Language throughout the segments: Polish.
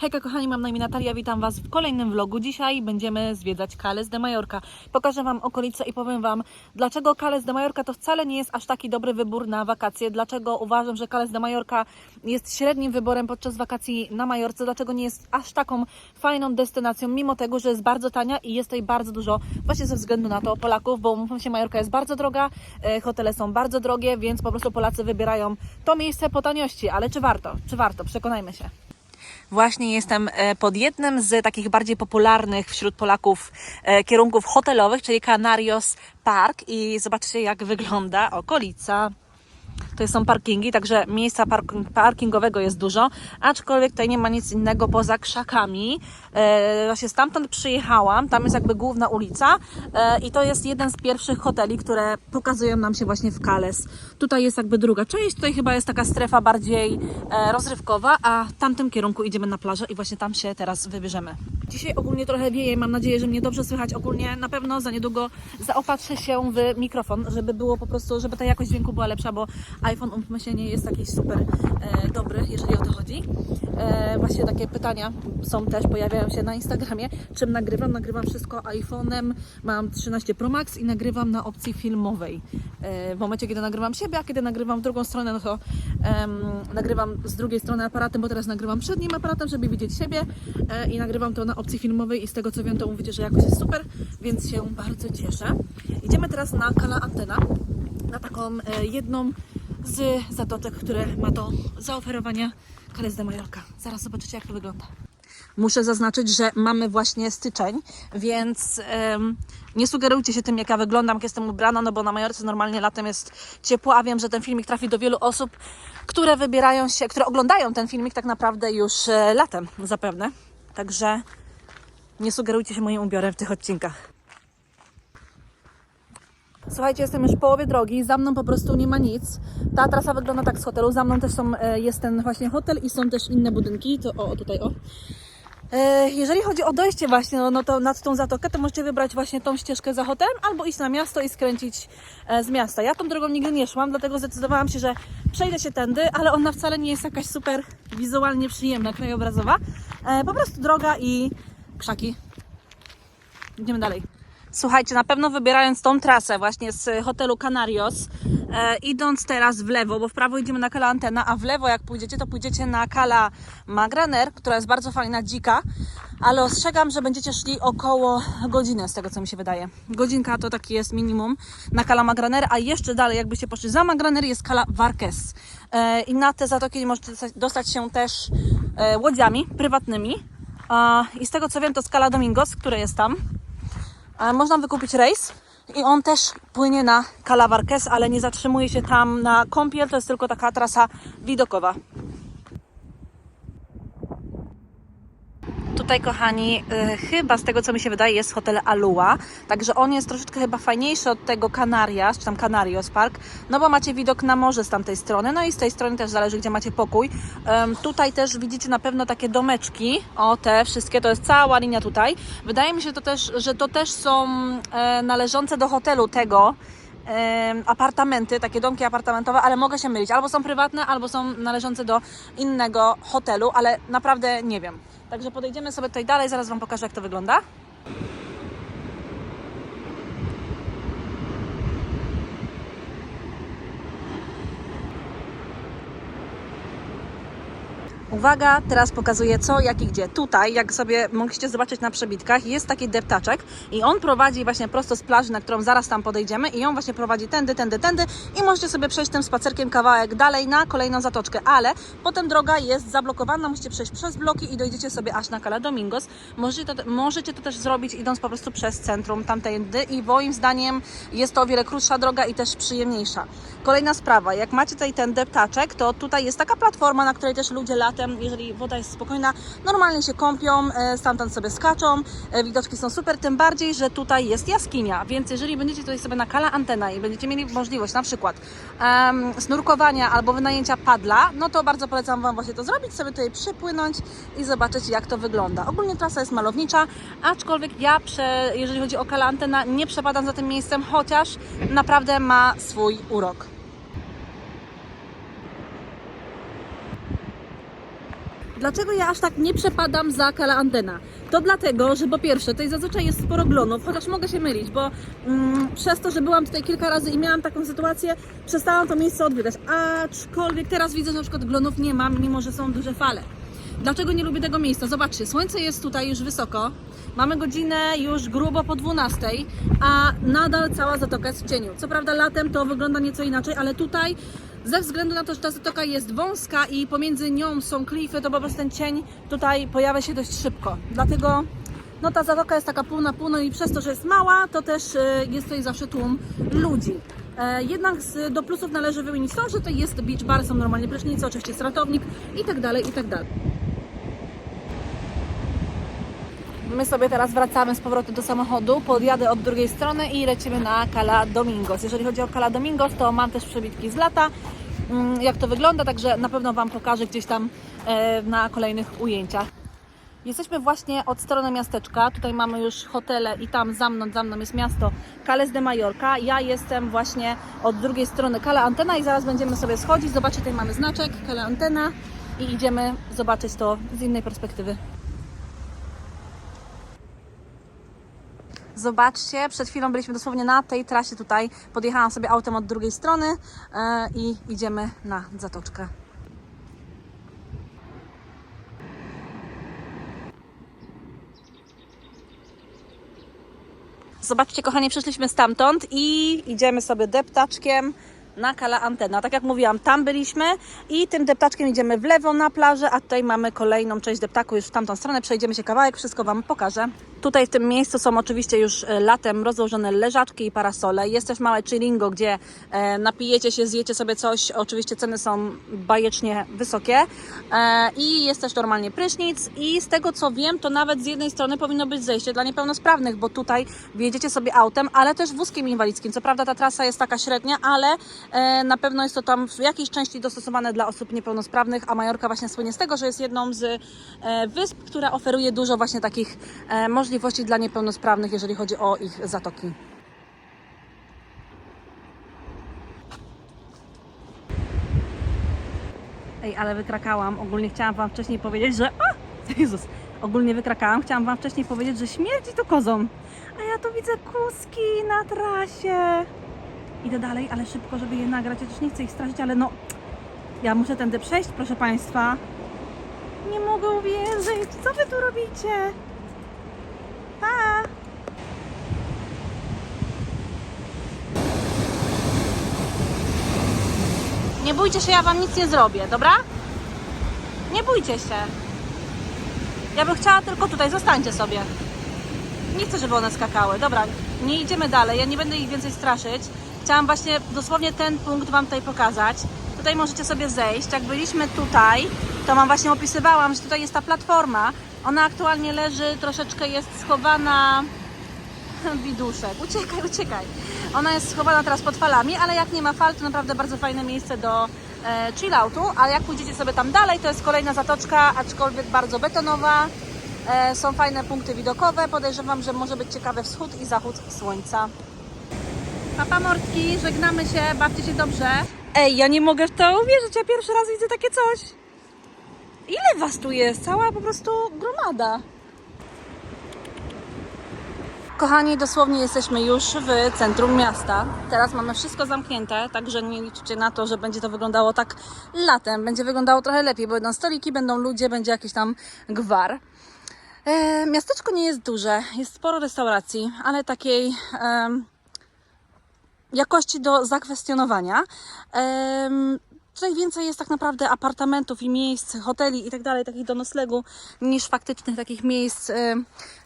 Hejka kochani, mam na imię Natalia, witam Was w kolejnym vlogu. Dzisiaj będziemy zwiedzać Cales de Mallorca. Pokażę Wam okolice i powiem Wam, dlaczego Cales de Mallorca to wcale nie jest aż taki dobry wybór na wakacje. Dlaczego uważam, że Cales de Mallorca jest średnim wyborem podczas wakacji na Majorce. Dlaczego nie jest aż taką fajną destynacją, mimo tego, że jest bardzo tania i jest tutaj bardzo dużo właśnie ze względu na to Polaków, bo mówmy się, Majorka jest bardzo droga, e, hotele są bardzo drogie, więc po prostu Polacy wybierają to miejsce po taniości. Ale czy warto? Czy warto? Przekonajmy się. Właśnie jestem e, pod jednym z takich bardziej popularnych wśród Polaków e, kierunków hotelowych, czyli Canarios Park i zobaczcie jak wygląda okolica. To są parkingi, także miejsca park parkingowego jest dużo, aczkolwiek tutaj nie ma nic innego poza krzakami. E, właśnie stamtąd przyjechałam, tam jest jakby główna ulica e, i to jest jeden z pierwszych hoteli, które pokazują nam się właśnie w Kales. Tutaj jest jakby druga część, tutaj chyba jest taka strefa bardziej e, rozrywkowa, a w tamtym kierunku idziemy na plażę i właśnie tam się teraz wybierzemy. Dzisiaj ogólnie trochę wieje, mam nadzieję, że mnie dobrze słychać. Ogólnie na pewno za niedługo zaopatrzę się w mikrofon, żeby było po prostu, żeby ta jakość dźwięku była lepsza, bo iPhone, umówmy się, nie jest jakiś super e, dobry, jeżeli o to chodzi. E, właśnie takie pytania są też, pojawiają się na Instagramie. Czym nagrywam? Nagrywam wszystko iPhone'em. Mam 13 Pro Max i nagrywam na opcji filmowej. E, w momencie, kiedy nagrywam siebie, a kiedy nagrywam w drugą stronę, no to nagrywam z drugiej strony aparatem, bo teraz nagrywam przednim aparatem, żeby widzieć siebie e, i nagrywam to na opcji filmowej i z tego co wiem, to mówicie, że jakość jest super, więc się bardzo cieszę. Idziemy teraz na Kala Antena, na taką e, jedną z zatoczek, które ma do zaoferowania Kales de Mallorca. Zaraz zobaczycie, jak to wygląda. Muszę zaznaczyć, że mamy właśnie styczeń, więc nie sugerujcie się tym, jak ja wyglądam, jak jestem ubrana, no bo na Majorce normalnie latem jest ciepło, a wiem, że ten filmik trafi do wielu osób, które wybierają się, które oglądają ten filmik tak naprawdę już e, latem zapewne. Także nie sugerujcie się moim ubiorem w tych odcinkach. Słuchajcie, jestem już w połowie drogi, za mną po prostu nie ma nic. Ta trasa wygląda tak z hotelu, za mną też są, e, jest ten właśnie hotel i są też inne budynki, to o, tutaj o. E, Jeżeli chodzi o dojście właśnie no, no to nad tą zatokę, to możecie wybrać właśnie tą ścieżkę za hotelem albo iść na miasto i skręcić e, z miasta. Ja tą drogą nigdy nie szłam, dlatego zdecydowałam się, że przejdę się tędy, ale ona wcale nie jest jakaś super wizualnie przyjemna, krajobrazowa. Po prostu droga i krzaki. Idziemy dalej. Słuchajcie, na pewno wybierając tą trasę właśnie z hotelu Canarios, e, idąc teraz w lewo, bo w prawo idziemy na Cala Antena, a w lewo jak pójdziecie, to pójdziecie na Cala Magraner, która jest bardzo fajna, dzika, ale ostrzegam, że będziecie szli około godziny, z tego co mi się wydaje. Godzinka to taki jest minimum na Cala Magraner, a jeszcze dalej, jakbyście poszli za Magraner, jest Cala Varques. E, I na te zatoki możecie dostać- się też e, łodziami prywatnymi. A, I z tego co wiem, to Scala Domingos, które jest tam. Można wykupić rejs i on też płynie na Calavarques, ale nie zatrzymuje się tam na kąpiel, to jest tylko taka trasa widokowa. Tutaj, kochani, y, chyba z tego co mi się wydaje, jest hotel Alua. Także on jest troszeczkę chyba fajniejszy od tego Canarias, czy tam Canarios Park, no bo macie widok na morze z tamtej strony, no i z tej strony też zależy, gdzie macie pokój. Em, tutaj też widzicie na pewno takie domeczki, o te wszystkie, to jest cała linia tutaj. Wydaje mi się to też, że to też są e, należące do hotelu tego, apartamenty, takie domki apartamentowe, ale mogę się mylić. Albo są prywatne, albo są należące do innego hotelu, ale naprawdę nie wiem. Także podejdziemy sobie tutaj dalej, zaraz Wam pokażę, jak to wygląda. Uwaga, teraz pokazuję co, jak i gdzie. Tutaj, jak sobie mogliście zobaczyć na przebitkach, jest taki deptaczek i on prowadzi właśnie prosto z plaży, na którą zaraz tam podejdziemy i on właśnie prowadzi tędy, tędy, tędy i możecie sobie przejść tym spacerkiem kawałek dalej na kolejną zatoczkę, ale potem droga jest zablokowana, musicie przejść przez bloki i dojdziecie sobie aż na Cala Domingos. Możecie to, możecie to też zrobić idąc po prostu przez centrum tamtędy i moim zdaniem jest to o wiele krótsza droga i też przyjemniejsza. Kolejna sprawa, jak macie tutaj ten deptaczek, to tutaj jest taka platforma, na której też ludzie latem, jeżeli woda jest spokojna, normalnie się kąpią, e, stamtąd sobie skaczą, e, widoczki są super, tym bardziej, że tutaj jest jaskinia, więc jeżeli będziecie tutaj sobie na Kala Antena i będziecie mieli możliwość na przykład em, snurkowania albo wynajęcia padla, no to bardzo polecam Wam właśnie to zrobić, sobie tutaj przypłynąć i zobaczyć jak to wygląda. Ogólnie trasa jest malownicza, aczkolwiek ja, prze, jeżeli chodzi o Kala Antena, nie przepadam za tym miejscem, chociaż naprawdę ma swój urok. Dlaczego ja aż tak nie przepadam za Kala Antena? To dlatego, że po pierwsze, tutaj zazwyczaj jest sporo glonów, chociaż mogę się mylić, bo mm, przez to, że byłam tutaj kilka razy i miałam taką sytuację, przestałam to miejsce odwiedzać. Aczkolwiek teraz widzę, że na przykład glonów nie mam, mimo że są duże fale. Dlaczego nie lubię tego miejsca? Zobaczcie, słońce jest tutaj już wysoko, mamy godzinę już grubo po 12, a nadal cała zatoka jest w cieniu. Co prawda latem to wygląda nieco inaczej, ale tutaj ze względu na to, że ta zatoka jest wąska i pomiędzy nią są klify, to po prostu ten cień tutaj pojawia się dość szybko. Dlatego no ta zatoka jest taka pół na pół, no i przez to, że jest mała, to też y, jest tutaj zawsze tłum ludzi. E, Jednak do plusów należy wymienić to, że tutaj jest beach bar, są normalnie prysznice, oczywiście jest ratownik i tak dalej, i tak dalej. My sobie teraz wracamy z powrotem do samochodu, podjadę od drugiej strony i lecimy na Cala Domingos. Jeżeli chodzi o Cala Domingos, to mam też przebitki z lata, mm, jak to wygląda, także na pewno Wam pokażę gdzieś tam e, na kolejnych ujęciach. Jesteśmy właśnie od strony miasteczka. Tutaj mamy już hotele i tam za mną, za mną jest miasto Cales de Mallorca. Ja jestem właśnie od drugiej strony Cala Antena i zaraz będziemy sobie schodzić. Zobaczcie, tutaj mamy znaczek Cala Antena i idziemy zobaczyć to z innej perspektywy. Zobaczcie, przed chwilą byliśmy dosłownie na tej trasie tutaj. Podjechałam sobie autem od drugiej strony e, i idziemy na zatoczkę. Zobaczcie, kochani, przyszliśmy stamtąd i idziemy sobie deptaczkiem na Kala Antena. Tak jak mówiłam, tam byliśmy i tym deptaczkiem idziemy w lewo na plażę, a tutaj mamy kolejną część deptaku już w tamtą stronę. Przejdziemy się kawałek, wszystko Wam pokażę. Tutaj w tym miejscu są oczywiście już e, latem rozłożone leżaczki i parasole. Jest też małe chillingo, gdzie e, napijecie się, zjecie sobie coś. Oczywiście ceny są bajecznie wysokie. E, I jest też normalnie prysznic. I z tego co wiem, to nawet z jednej strony powinno być zejście dla niepełnosprawnych, bo tutaj wjedziecie sobie autem, ale też wózkiem inwalidzkim. Co prawda ta trasa jest taka średnia, ale na pewno jest to tam w jakiejś części dostosowane dla osób niepełnosprawnych, a Majorka właśnie słynie z tego, że jest jedną z wysp, która oferuje dużo właśnie takich e, możliwości dla niepełnosprawnych, jeżeli chodzi o ich zatoki. Ej, ale wykrakałam. Ogólnie chciałam Wam wcześniej powiedzieć, że... A! Jezus! Ogólnie wykrakałam. Chciałam Wam wcześniej powiedzieć, że śmierdzi to kozą. A ja tu widzę kuski na trasie. Idę dalej, ale szybko, żeby je nagrać. Ja też nie chcę ich straszyć, ale no... Ja muszę tędy przejść, proszę Państwa. Nie mogę uwierzyć. Co Wy tu robicie? Pa! Nie bójcie się, ja Wam nic nie zrobię, dobra? Nie bójcie się. Ja bym chciała tylko tutaj, zostańcie sobie. Nie chcę, żeby one skakały. Dobra, nie idziemy dalej, ja nie będę ich więcej straszyć. Chciałam właśnie dosłownie ten punkt Wam tutaj pokazać. Tutaj możecie sobie zejść. Jak byliśmy tutaj, to Wam właśnie opisywałam, że tutaj jest ta platforma. Ona aktualnie leży, troszeczkę jest schowana... Widuszek, uciekaj, uciekaj. Ona jest schowana teraz pod falami, ale jak nie ma fal, to naprawdę bardzo fajne miejsce do e, chilloutu. A jak pójdziecie sobie tam dalej, to jest kolejna zatoczka, aczkolwiek bardzo betonowa. E, są fajne punkty widokowe. Podejrzewam, że może być ciekawy wschód i zachód słońca. Papa Mordki, żegnamy się, bawcie się dobrze. Ej, ja nie mogę w to uwierzyć, ja pierwszy raz widzę takie coś. Ile was tu jest? Cała po prostu gromada. Kochani, dosłownie jesteśmy już w centrum miasta. Teraz mamy wszystko zamknięte, także nie liczcie na to, że będzie to wyglądało tak latem. Będzie wyglądało trochę lepiej, bo będą stoliki, będą ludzie, będzie jakiś tam gwar. E, miasteczko nie jest duże, jest sporo restauracji, ale takiej em, jakości do zakwestionowania. Em, Tutaj więcej jest tak naprawdę apartamentów i miejsc, hoteli i tak dalej, takich do noclegu, niż faktycznych takich miejsc e,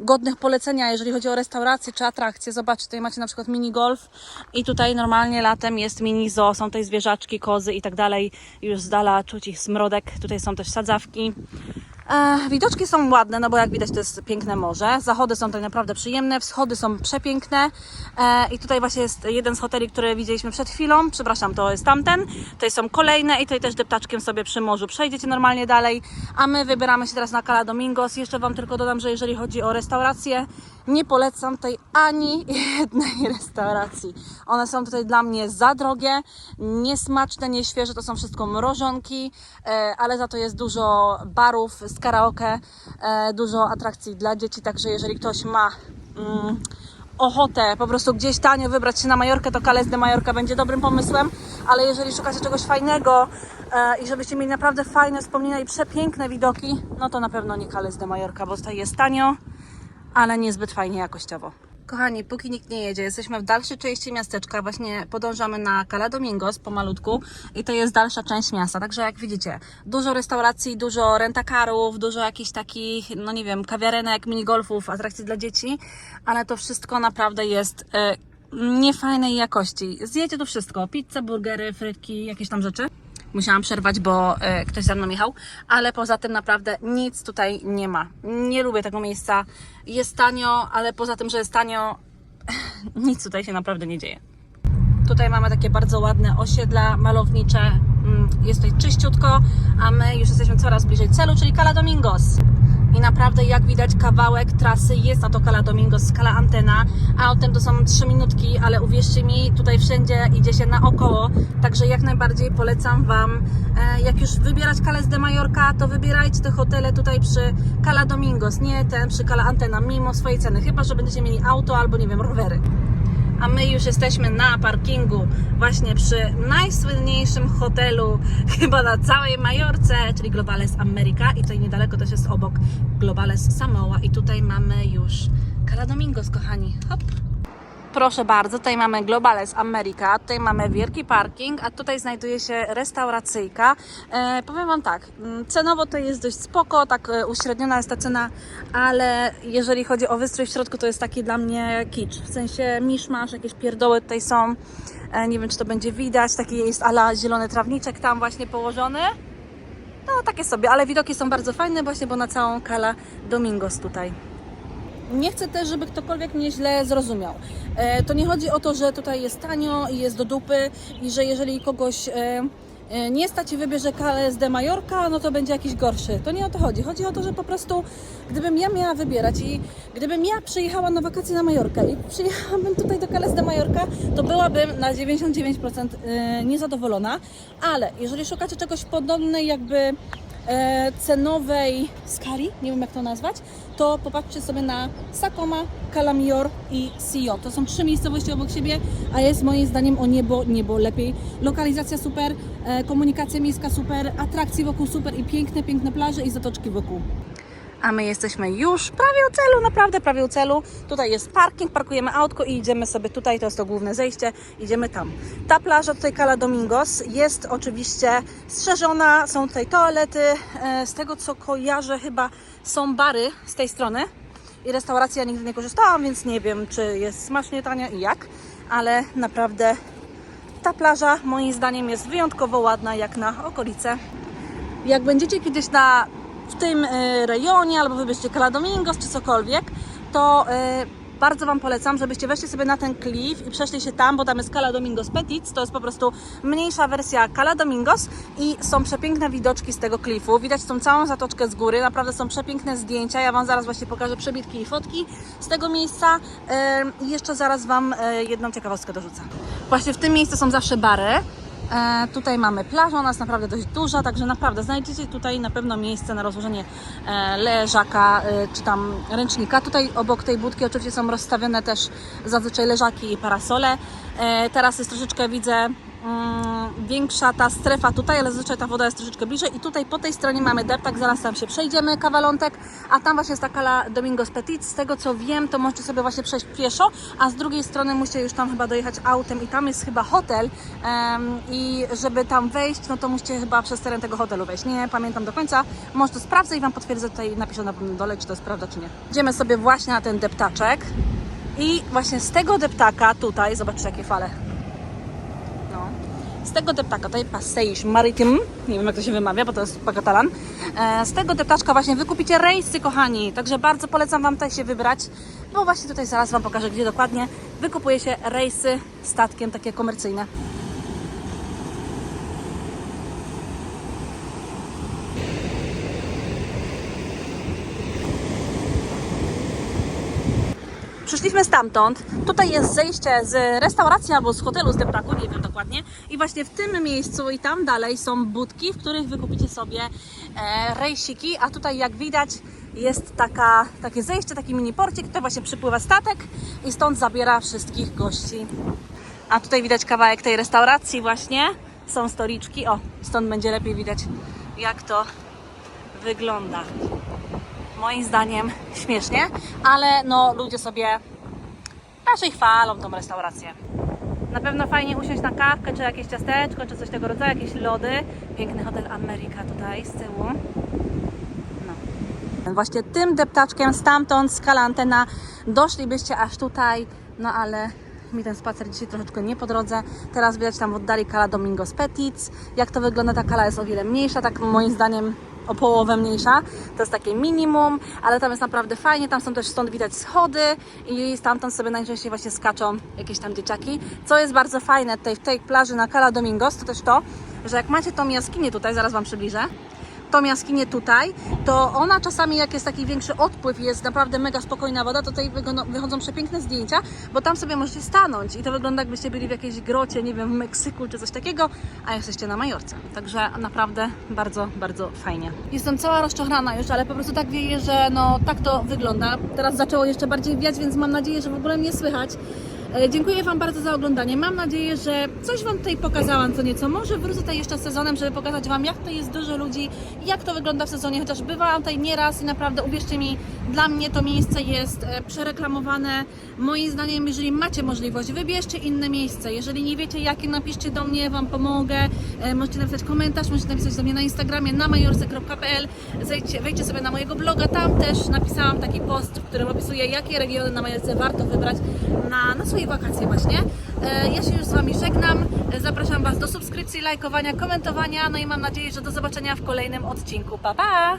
godnych polecenia, jeżeli chodzi o restauracje czy atrakcje. Zobaczcie, tutaj macie na przykład mini golf i tutaj normalnie latem jest mini zoo, są tutaj zwierzaczki, kozy i tak dalej. Już z dala czuć ich smrodek. Tutaj są też sadzawki. E, widoczki są ładne, no bo jak widać to jest piękne morze. Zachody są tutaj naprawdę przyjemne, wschody są przepiękne. E, I tutaj właśnie jest jeden z hoteli, który widzieliśmy przed chwilą. Przepraszam, to jest tamten. Tutaj są kolejne i tutaj też deptaczkiem sobie przy morzu przejdziecie normalnie dalej. A my wybieramy się teraz na Cala Domingos. Jeszcze Wam tylko dodam, że jeżeli chodzi o restauracje nie polecam tutaj ani jednej restauracji. One są tutaj dla mnie za drogie, niesmaczne, nieświeże, to są wszystko mrożonki, e, ale za to jest dużo barów z karaoke, e, dużo atrakcji dla dzieci, także jeżeli ktoś ma mm, ochotę po prostu gdzieś tanio wybrać się na Majorkę, to Calais de Majorka będzie dobrym pomysłem, ale jeżeli szukacie czegoś fajnego e, i żebyście mieli naprawdę fajne wspomnienia i przepiękne widoki, no to na pewno nie Calais de Majorka, bo tutaj jest tanio, ale niezbyt fajnie jakościowo. Kochani, póki nikt nie jedzie, jesteśmy w dalszej części miasteczka, właśnie podążamy na Cala Domingos pomalutku i to jest dalsza część miasta, także jak widzicie, dużo restauracji, dużo rentakarów, dużo jakichś takich, no nie wiem, kawiarenek, minigolfów, atrakcji dla dzieci, ale to wszystko naprawdę jest e, niefajnej jakości. Zjecie tu wszystko, pizzę, burgery, frytki, jakieś tam rzeczy. Musiałam przerwać, bo e, ktoś za mną jechał, ale poza tym naprawdę nic tutaj nie ma. Nie lubię tego miejsca. Jest tanio, ale poza tym, że jest tanio, nic tutaj się naprawdę nie dzieje. Tutaj mamy takie bardzo ładne osiedla malownicze. Mm, Jest tutaj czyściutko, a my już jesteśmy coraz bliżej celu, czyli Cala Domingos. I naprawdę, jak widać, kawałek trasy jest na to Cala Domingos, skala antena. Autem to są 3 minutki, ale uwierzcie mi, tutaj wszędzie idzie się naokoło. Także jak najbardziej polecam Wam, e, jak już wybierać Calais de Mallorca, to wybierajcie te hotele tutaj przy Cala Domingos, nie ten przy Cala Antena, mimo swojej ceny. Chyba, że będziecie mieli auto albo, nie wiem, rowery a my już jesteśmy na parkingu właśnie przy najsłynniejszym hotelu chyba na całej Majorce, czyli Globales America i tutaj niedaleko też jest obok Globales Samoa i tutaj mamy już Domingos, kochani. Hop. Proszę bardzo, tutaj mamy Globales America, tutaj mamy wielki parking, a tutaj znajduje się restauracyjka. E, powiem Wam tak, mm, cenowo to jest dość spoko, tak e, uśredniona jest ta cena, ale jeżeli chodzi o wystrój w środku, to jest taki dla mnie kicz. W sensie miszmasz, jakieś pierdoły tutaj są, e, nie wiem czy to będzie widać, taki jest ala zielony trawniczek tam właśnie położony. No takie sobie, ale widoki są bardzo fajne właśnie, bo na całą Cala Domingos tutaj nie chcę też, żeby ktokolwiek mnie źle zrozumiał. E, to nie chodzi o to, że tutaj jest tanio i jest do dupy i że jeżeli kogoś e, e, nie stać i wybierze de Mallorca, no to będzie jakiś gorszy. To nie o to chodzi. Chodzi o to, że po prostu gdybym ja miała wybierać i gdybym ja przyjechała na wakacje na Majorkę i przyjechałabym tutaj do de Mallorca, to byłabym na 99% e, niezadowolona, ale jeżeli szukacie czegoś podobnej jakby cenowej skali, nie wiem jak to nazwać, to popatrzcie sobie na Sakoma, Calamior i Sio. To są trzy miejscowości obok siebie, a jest moim zdaniem o niebo, niebo lepiej. Lokalizacja super, e, komunikacja miejska super, atrakcje wokół super i piękne, piękne plaże i zatoczki wokół. A my jesteśmy już prawie u celu, naprawdę prawie u celu. Tutaj jest parking, parkujemy autko i idziemy sobie tutaj, to jest to główne zejście, idziemy tam. Ta plaża tutaj Cala Domingos jest oczywiście strzeżona, są tutaj toalety, e, z tego co kojarzę chyba są bary z tej strony i restauracji ja nigdy nie korzystałam, więc nie wiem czy jest smacznie tania i jak, ale naprawdę ta plaża moim zdaniem jest wyjątkowo ładna jak na okolice. Jak będziecie kiedyś na, w tym e, rejonie albo wybierzcie Cala Domingos czy cokolwiek, to e, bardzo Wam polecam, żebyście weszli sobie na ten klif i przeszli się tam, bo tam jest Cala Domingos Petit, to jest po prostu mniejsza wersja Cala Domingos i są przepiękne widoczki z tego klifu. Widać tą całą zatoczkę z góry, naprawdę są przepiękne zdjęcia. Ja Wam zaraz właśnie pokażę przebitki i fotki z tego miejsca e, i jeszcze zaraz Wam jedną ciekawostkę dorzucę. Właśnie w tym miejscu są zawsze bary. E, tutaj mamy plażę, ona jest naprawdę dość duża, także naprawdę znajdziecie tutaj na pewno miejsce na rozłożenie e, leżaka e, czy tam ręcznika. Tutaj obok tej budki oczywiście są rozstawione też zazwyczaj leżaki i parasole. E, teraz jest troszeczkę, widzę, większa ta strefa tutaj, ale zazwyczaj ta woda jest troszeczkę bliżej. I tutaj po tej stronie mamy deptak, zaraz tam się przejdziemy kawalątek, a tam właśnie jest ta Cala Domingos Petit, z tego co wiem, to możecie sobie właśnie przejść pieszo, a z drugiej strony musicie już tam chyba dojechać autem i tam jest chyba hotel. Em, i żeby tam wejść, no to musicie chyba przez teren tego hotelu wejść, nie pamiętam do końca, może to sprawdzę i Wam potwierdzę. Tutaj, napiszę na dole, czy to jest prawda, czy nie. Idziemy sobie właśnie na ten deptaczek. I właśnie z tego deptaka tutaj, zobaczcie jakie fale. Z tego deptaka, tutaj Passage Maritime, nie wiem jak to się wymawia, bo to jest Pagatalan. E, z tego deptaczka właśnie wykupicie rejsy, kochani. Także bardzo polecam Wam tutaj się wybrać, bo właśnie tutaj zaraz Wam pokażę, gdzie dokładnie wykupuje się rejsy statkiem takie komercyjne. Przyszliśmy stamtąd. Tutaj jest zejście z restauracji albo z hotelu z deptaku, nie wiem dokładnie. I właśnie w tym miejscu i tam dalej są budki, w których wy kupicie sobie e, rejsiki, a tutaj jak widać jest taka, takie zejście, taki mini porcik, tutaj właśnie przypływa statek i stąd zabiera wszystkich gości. A tutaj widać kawałek tej restauracji właśnie. Są stoliczki. O, stąd będzie lepiej widać jak to wygląda. Moim zdaniem śmiesznie, ale no ludzie sobie raczej chwalą tą restaurację. Na pewno fajnie usiąść na kawkę, czy jakieś ciasteczko, czy coś tego rodzaju, jakieś lody. Piękny hotel Ameryka tutaj z tyłu. No. Właśnie tym deptaczkiem stamtąd z Kalantena doszlibyście aż tutaj, no ale mi ten spacer dzisiaj troszeczkę nie po drodze. Teraz widać tam w oddali Cala Domingos Petits. Jak to wygląda, ta kala jest o wiele mniejsza, tak moim zdaniem o połowę mniejsza. To jest takie minimum, ale tam jest naprawdę fajnie. Tam są też stąd widać schody i stamtąd sobie najczęściej właśnie skaczą jakieś tam dzieciaki. Co jest bardzo fajne tutaj w tej plaży na Cala Domingos, to też to, że jak macie tą jaskinię tutaj, zaraz Wam przybliżę, tą jaskinię tutaj, to ona czasami jak jest taki większy odpływ jest naprawdę mega spokojna woda, to tutaj wychodzą przepiękne zdjęcia, bo tam sobie możecie stanąć i to wygląda jakbyście byli w jakiejś grocie, nie wiem, w Meksyku czy coś takiego, a jesteście na Majorce. Także naprawdę bardzo, bardzo fajnie. Jestem cała rozczochrana już, ale po prostu tak wieje, że no tak to wygląda. Teraz zaczęło jeszcze bardziej wiać, więc mam nadzieję, że w ogóle mnie słychać. E, Dziękuję Wam bardzo za oglądanie. Mam nadzieję, że coś Wam tutaj pokazałam co nieco. Może wrócę tutaj jeszcze sezonem, żeby pokazać Wam, jak tutaj jest dużo ludzi, jak to wygląda w sezonie, chociaż bywałam tutaj nieraz i naprawdę uwierzcie mi, dla mnie to miejsce jest e, przereklamowane. Moim zdaniem, jeżeli macie możliwość, wybierzcie inne miejsce. Jeżeli nie wiecie jakie, napiszcie do mnie, Wam pomogę. E, Możecie napisać komentarz, możecie napisać do mnie na Instagramie, na majorce.pl. Wejdźcie sobie na mojego bloga, tam też napisałam taki post, w którym opisuję, jakie regiony na Majorce warto wybrać na, na swoje wakacje właśnie. E, Ja się już z Wami żegnam. E, Zapraszam Was do subskrypcji, lajkowania, komentowania. No i mam nadzieję, że do zobaczenia w kolejnym odcinku. Pa, pa!